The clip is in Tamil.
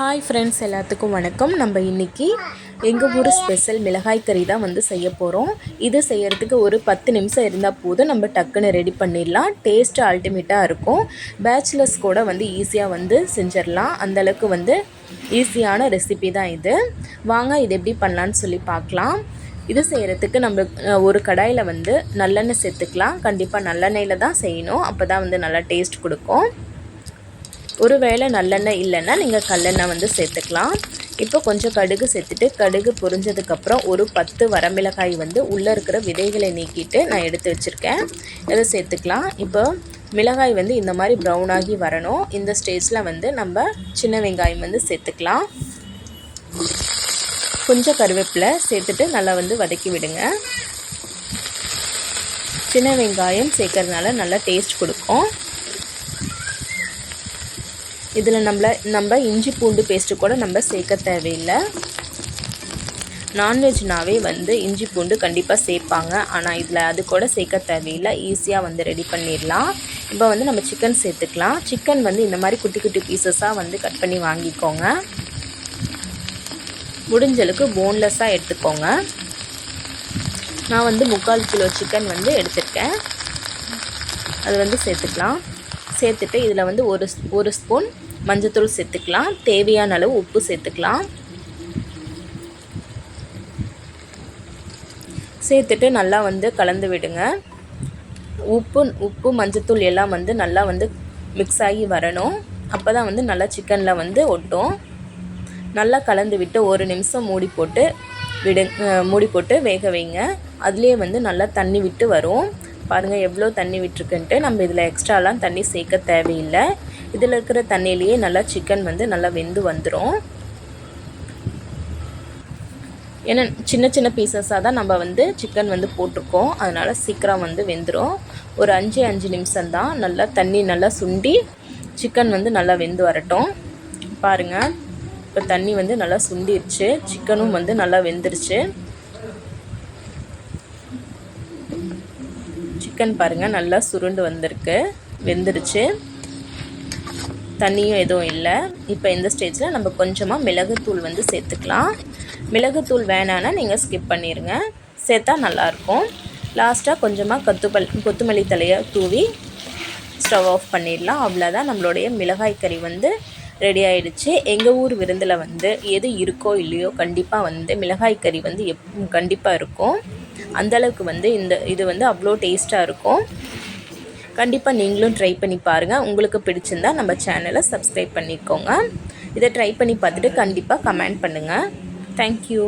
ஹாய் ஃப்ரெண்ட்ஸ் எல்லாத்துக்கும் வணக்கம். நம்ம இன்றைக்கி எங்கள் ஊர் ஸ்பெஷல் மிளகாய் கறி தான் வந்து செய்ய போகிறோம் இது செய்யறதுக்கு ஒரு பத்து நிமிஷம் இருந்தால் போதும். நம்ம டக்குன்னு ரெடி பண்ணிடலாம். டேஸ்ட்டு அல்டிமேட்டாக இருக்கும். பேச்சுலர்ஸ் கூட வந்து ஈஸியாக வந்து செஞ்சிடலாம். அந்தளவுக்கு வந்து ஈஸியான ரெசிபி தான் இது. வாங்க இது எப்படி பண்ணலான்னு சொல்லி பார்க்கலாம். இது செய்கிறதுக்கு நம்ம ஒரு கடாயில் வந்து நல்லெண்ணெய் சேர்த்துக்கலாம். கண்டிப்பாக நல்லெண்ணெயில் தான் செய்யணும். அப்போ தான் வந்து நல்லா டேஸ்ட் கொடுக்கும். ஒருவேளை நல்லெண்ணெய் இல்லைன்னா நீங்கள் கல்லெண்ணெய் வந்து சேர்த்துக்கலாம். இப்போ கொஞ்சம் கடுகு சேர்த்துட்டு கடுகு பொரிஞ்சதுக்கப்புறம் ஒரு பத்து வரமிளகாய் வந்து உள்ளே இருக்கிற விதைகளை நீக்கிட்டு நான் எடுத்து வச்சுருக்கேன். இதை சேர்த்துக்கலாம். இப்போ மிளகாய் வந்து இந்த மாதிரி ப்ரௌன் ஆகி வரணும். இந்த ஸ்டேஜில் வந்து நம்ம சின்ன வெங்காயம் வந்து சேர்த்துக்கலாம். கொஞ்சம் கருவேப்பிலை சேர்த்துட்டு நல்லா வந்து வதக்கி விடுங்க. சின்ன வெங்காயம் சேர்க்கறதுனால நல்லா டேஸ்ட் கொடுக்கும். இதில் நம்மள நம்ம இஞ்சி பூண்டு பேஸ்ட்டு கூட நம்ம சேர்க்க தேவையில்லை. நான்வெஜ்னாவே வந்து இஞ்சி பூண்டு கண்டிப்பாக சேர்ப்பாங்க. ஆனால் இதில் அது கூட சேர்க்க தேவையில்லை. ஈஸியாக வந்து ரெடி பண்ணிடலாம். இப்போ வந்து நம்ம சிக்கன் சேர்த்துக்கலாம். சிக்கன் வந்து இந்த மாதிரி குட்டி குட்டி பீசஸாக வந்து கட் பண்ணி வாங்கிக்கோங்க. முடிஞ்சளவுக்கு போன்லெஸ்ஸாக எடுத்துக்கோங்க. நான் வந்து முக்கால் கிலோ சிக்கன் வந்து எடுத்துருக்கேன். அது வந்து சேர்த்துக்கலாம். சேர்த்துட்டு இதில் வந்து ஒரு ஒரு ஸ்பூன் மஞ்சத்தூள் சேர்த்துக்கலாம். தேவையான அளவு உப்பு சேர்த்துக்கலாம். சேர்த்துட்டு நல்லா வந்து கலந்து விடுங்க. உப்பு உப்பு மஞ்சத்தூள் எல்லாம் வந்து நல்லா வந்து மிக்ஸ் ஆகி வரணும். அப்போ தான் வந்து நல்லா சிக்கனில் வந்து ஒட்டும். நல்லா கலந்து விட்டு ஒரு நிமிஷம் மூடி போட்டு விடு மூடி போட்டு வேக வைங்க. அதுலேயே வந்து நல்லா தண்ணி விட்டு வரும். பாருங்கள் எவ்வளோ தண்ணி விட்டுருக்குன்ட்டு நம்ம இதில் எக்ஸ்ட்ராலாம் தண்ணி சேர்க்க தேவையில்லை. இதில் இருக்கிற தண்ணியிலேயே நல்லா சிக்கன் வந்து நல்லா வெந்து வந்துடும் ஏன்னா சின்ன சின்ன பீசஸாக தான் நம்ம வந்து சிக்கன் வந்து போட்டிருக்கோம். அதனால் சீக்கிரம் வந்து வெந்துடும் ஒரு அஞ்சு அஞ்சு நிமிஷம்தான் நல்லா தண்ணி நல்லா சுண்டி சிக்கன் வந்து நல்லா வெந்து வரட்டும். பாருங்கள் இப்போ தண்ணி வந்து நல்லா சுண்டிருச்சு. சிக்கனும் வந்து நல்லா வெந்துருச்சு. சிக்கன் பாருங்கள் நல்லா சுருண்டு வந்திருக்கு. வெந்துருச்சு. தண்ணியும் எதுவும் இல்லை. இப்போ இந்த ஸ்டேஜில் நம்ம கொஞ்சமாக மிளகுத்தூள் வந்து சேர்த்துக்கலாம். மிளகுத்தூள் வேணான்னா நீங்கள் ஸ்கிப் பண்ணிடுங்க சேர்த்தா நல்லாயிருக்கும். லாஸ்ட்டாக கொஞ்சமாக கொத்துமல் கொத்தமல்லி தலையை தூவி ஸ்டவ் ஆஃப் பண்ணிடலாம். அவ்வளோதான் நம்மளுடைய மிளகாய் கறி வந்து ரெடி ஆகிடுச்சு எங்கள் ஊர் விருந்தில் வந்து எது இருக்கோ இல்லையோ கண்டிப்பாக வந்து மிளகாய் கறி வந்து எப் கண்டிப்பாக இருக்கும். அந்தளவுக்கு வந்து இந்த இது வந்து அவ்வளோ டேஸ்ட்டாக இருக்கும். கண்டிப்பாக நீங்களும் ட்ரை பண்ணி பாருங்கள் உங்களுக்கு பிடிச்சிருந்தா நம்ம சேனலை சப்ஸ்கிரைப் பண்ணிக்கோங்க. இதை ட்ரை பண்ணி பார்த்துட்டு கண்டிப்பாக கமெண்ட் பண்ணுங்கள் தேங்க்யூ